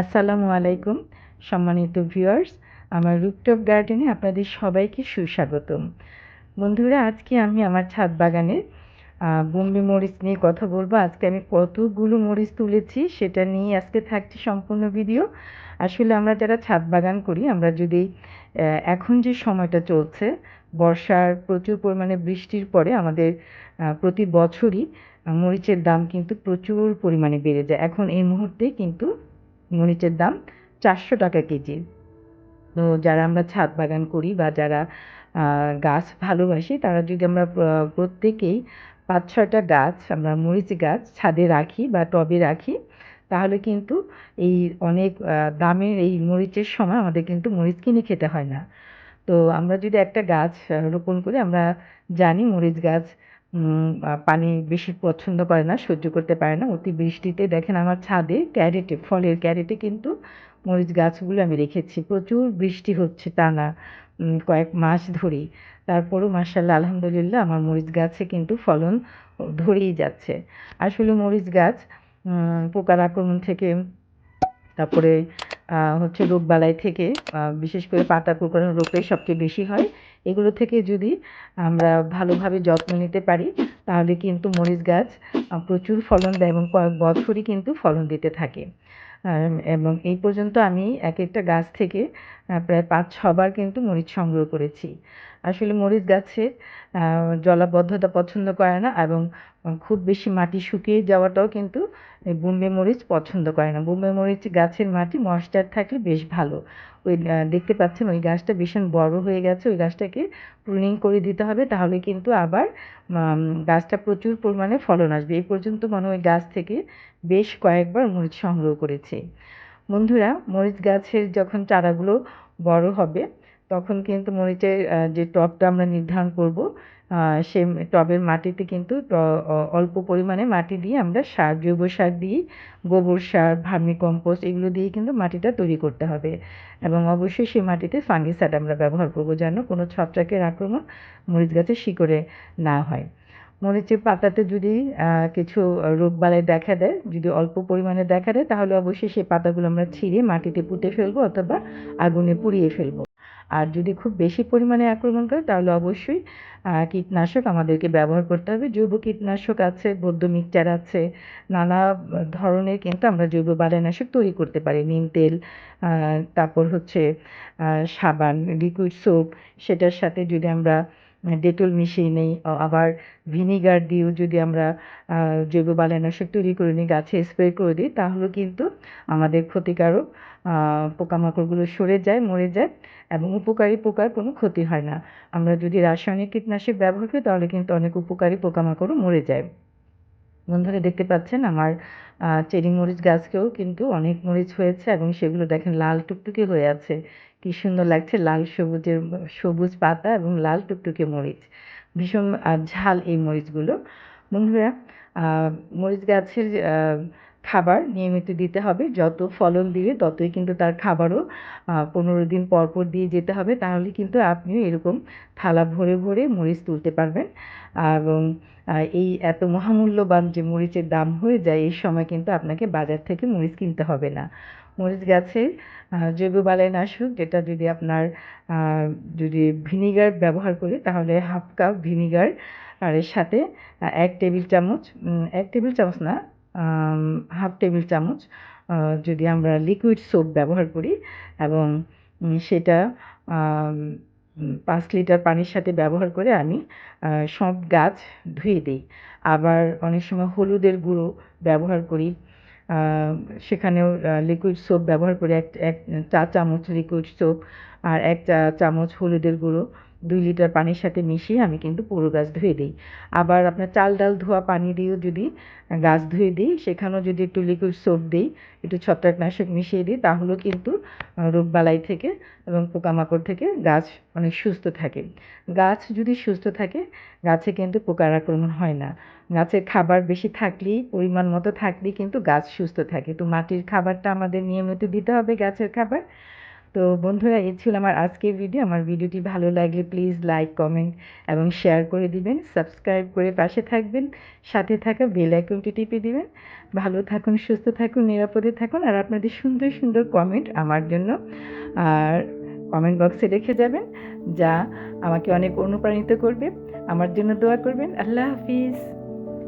আসসালামু আলাইকুম, সম্মানিত ভিউয়ার্স। আমার রুপটপ গার্ডেনে আপনাদের সবাইকে সুস্বাগতম। বন্ধুরা, আজকে আমি আমার ছাদ বাগানে বোম্বে মরিচ নিয়ে কথা বলব। আজকে আমি কতগুলো মরিচ তুলেছি সেটা নিয়ে আজকে থাকছে সম্পূর্ণ ভিডিও। আসলে আমরা যারা ছাদ বাগান করি, আমরা যদি এখন যে সময়টা চলছে, বর্ষার প্রচুর পরিমাণে বৃষ্টির পরে আমাদের প্রতি বছরই মরিচের দাম কিন্তু প্রচুর পরিমাণে বেড়ে যায়। এখন এই মুহূর্তে কিন্তু মরিচের দাম চারশো টাকা কেজি। তো যারা আমরা ছাদ বাগান করি বা যারা গাছ ভালোবাসি, তারা যদি আমরা প্রত্যেকেই পাঁচ ছয়টা গাছ, আমরা মরিচ গাছ ছাদে রাখি বা টবে রাখি, তাহলে কিন্তু এই অনেক দামের এই মরিচের সময় আমাদের কিন্তু মরিচ কিনে খেতে হয় না। তো আমরা যদি একটা গাছ রোপণ করি, আমরা জানি মরিচ গাছ পানি বেশি পছন্দ করে না, সহ্য করতে পারে না। অতি বৃষ্টিতে দেখেন আমার ছাদে ক্যারেটে, ফলের ক্যারেটে কিন্তু মরিচ গাছগুলো আমি রেখেছি। প্রচুর বৃষ্টি হচ্ছে টানা কয়েক মাস ধরেই। তারপরও মার্শাল্লাহ আলহামদুলিল্লাহ আমার মরিচ গাছে কিন্তু ফলন ধরেই যাচ্ছে। আসলে মরিচ গাছ পোকার আক্রমণ থেকে, তারপরে হচ্ছে রোগবালাই থেকে বিশেষ করে পাতা কুঁকড়ানো রোগটাই সবচেয়ে বেশি হয়। এগুলো থেকে যদি আমরা ভালোভাবে যত্ন নিতে পারি, তাহলে কিন্তু মরিচ গাছ প্রচুর ফলন দেয় এবং কয়েক বছরই কিন্তু ফলন দিতে থাকে। এবং এই পর্যন্ত আমি এক একটা গাছ থেকে প্রায় পাঁচ, ছবার কিন্তু মরিচ সংগ্রহ করেছি। আসলে মরিচ গাছের জলাবদ্ধতা পছন্দ করে না এবং খুব বেশি মাটি শুকিয়ে যাওয়াটাও কিন্তু বোম্বে মরিচ পছন্দ করে না। বোম্বে মরিচ গাছের মাটি ময়েশ্চার থাকলে বেশ ভালো। ওই দেখতে পাচ্ছেন ওই গাছটা ভীষণ বড় হয়ে গেছে, ওই গাছটাকে প্রুনিং করে দিতে হবে, তাহলে কিন্তু আবার গাছটা প্রচুর পরিমাণে ফলন আসবে। এই পর্যন্ত মনে ওই গাছ থেকে বেশ কয়েকবার মরিচ সংগ্রহ করেছে। বন্ধুরা, মরিচ গাছের যখন চারাগুলো বড় হবে, তখন কিন্তু মরিচের যে টবটা আমরা নির্ধারণ করব সে টবের মাটিতে কিন্তু অল্প পরিমাণে মাটি দিয়ে আমরা সার, জৈব সার দিয়ে গোবর সার ভার্মি কম্পোস্ট এগুলো দিয়ে কিন্তু মাটিটা তৈরি করতে হবে। এবং অবশ্যই সেই মাটিতে ফাঙ্গিসাইড আমরা ব্যবহার করব যেন কোনো ছত্রাকের আক্রমণ মরিচ গাছের শিকড়ে না হয়। মরিচের পাতাতে যদি কিছু রোগবালাই দেখা দেয়, যদি অল্প পরিমাণে দেখা দেয়, তাহলে অবশ্যই সেই পাতাগুলো আমরা ছিঁড়ে মাটিতে পুঁতে ফেলব অথবা আগুনে পুড়িয়ে ফেলব। আর যদি খুব বেশি পরিমাণে আক্রমণ করে, তাহলে অবশ্যই কীটনাশক আমাদেরকে ব্যবহার করতে হবে। জৈব কীটনাশক আছে বৌদ্ধ মিক্সচার আছে, নানা ধরনের কিন্তু আমরা জৈব বালাইনাশক তৈরি করতে পারি। নিম তেল তারপর হচ্ছে সাবান, লিকুইড সোপ, সেটার সাথে যদি আমরা ডেটল মিশিয়ে নিই আবার ভিনিগার দিয়েও যদি আমরা জৈব বালাইনাশক তৈরি করে নিই, গাছে স্প্রে করে দিই তাহলেও কিন্তু আমাদের ক্ষতিকারক পোকামাকড়গুলো সরে যায়, মরে যায় এবং উপকারী পোকার কোনো ক্ষতি হয় না। আমরা যদি রাসায়নিক কীটনাশক ব্যবহার করি, তাহলে কিন্তু অনেক উপকারী পোকামাকড়ও মরে যায়। বন্ধুরা, দেখতে পাচ্ছেন আমার চেরি মরিচ গাছকেও কিন্তু অনেক মরিচ হয়েছে এবং সেগুলো দেখেন লাল টুকটুকে হয়ে আছে। কি সুন্দর লাগছে, লাল সবুজের সবুজ পাতা এবং লাল টুকটুকে মরিচ। ভীষণ ঝাল এই মরিচগুলো। বন্ধুরা মরিচ গাছের খাবার নিয়মিত দিতে হবে। যত ফলন দিবে ততই কিন্তু তার খাবারও পনেরো দিন পর পর দিয়ে যেতে হবে। তাহলে কিন্তু আপনিও এরকম থালা ভরে ভরে মরিচ তুলতে পারবেন। এবং এই এত মহামূল্যবান যে মরিচের দাম হয়ে যায়, এই সময় কিন্তু আপনাকে বাজার থেকে মরিচ কিনতে হবে না। মরিচ গাছের জৈব বালাইনাশক, যেটা যদি আপনার যদি ভিনিগার ব্যবহার করি, তাহলে হাফ কাপ ভিনিগার, আর এর সাথে এক টেবিল চামচ এক টেবিল চামচ না হাফ টেবিল চামচ যদি আমরা লিকুইড সোপ ব্যবহার করি এবং সেটা পাঁচ লিটার পানির সাথে ব্যবহার করে আমি সব গাছ ধুয়ে দিই। আবার অনেক সময় হলুদের গুঁড়ো ব্যবহার করি। সেখানেও লিকুইড সোপ ব্যবহার করি এক এক চা চামচ লিকুইড সোপ আর এক চা চামচ হলুদের গুঁড়ো দুই লিটার পানির সাথে মিশিয়ে আমি কিন্তু পুরো গাছ ধুয়ে দিই। আবার আপনার চাল ডাল ধোয়া পানি দিয়েও যদি গাছ ধুয়ে দিই, সেখানেও যদি একটু লিকুইড সোপ দিই, একটু ছত্রাকনাশক মিশিয়ে দিই, তাহলেও কিন্তু রোগবালাই থেকে এবং পোকামাকড় থেকে গাছ অনেক সুস্থ থাকে। গাছ যদি সুস্থ থাকে, গাছে কিন্তু পোকার আক্রমণ হয় না। গাছের খাবার বেশি থাকলেই, পরিমাণ মতো থাকলেই কিন্তু গাছ সুস্থ থাকে। তো মাটির খাবারটা আমাদের নিয়মিত দিতে হবে গাছের খাবার। তো বন্ধুরা, এই ছিল আমার আজকের ভিডিও আমার ভিডিওটি ভালো লাগলে প্লিজ লাইক কমেন্ট এবং শেয়ার করে দিবেন। সাবস্ক্রাইব করে পাশে থাকবেন। সাথে থাকা বেল আইকনটি টিপে দিবেন। ভালো থাকুন, সুস্থ থাকুন, নিরাপদে থাকুন আর আপনাদের সুন্দর সুন্দর কমেন্ট আমার জন্য। আর কমেন্ট বক্সে রেখে যাবেন। যা আমাকে অনেক অনুপ্রাণিত করবে। আমার জন্য দোয়া করবেন। আল্লাহ হাফিজ।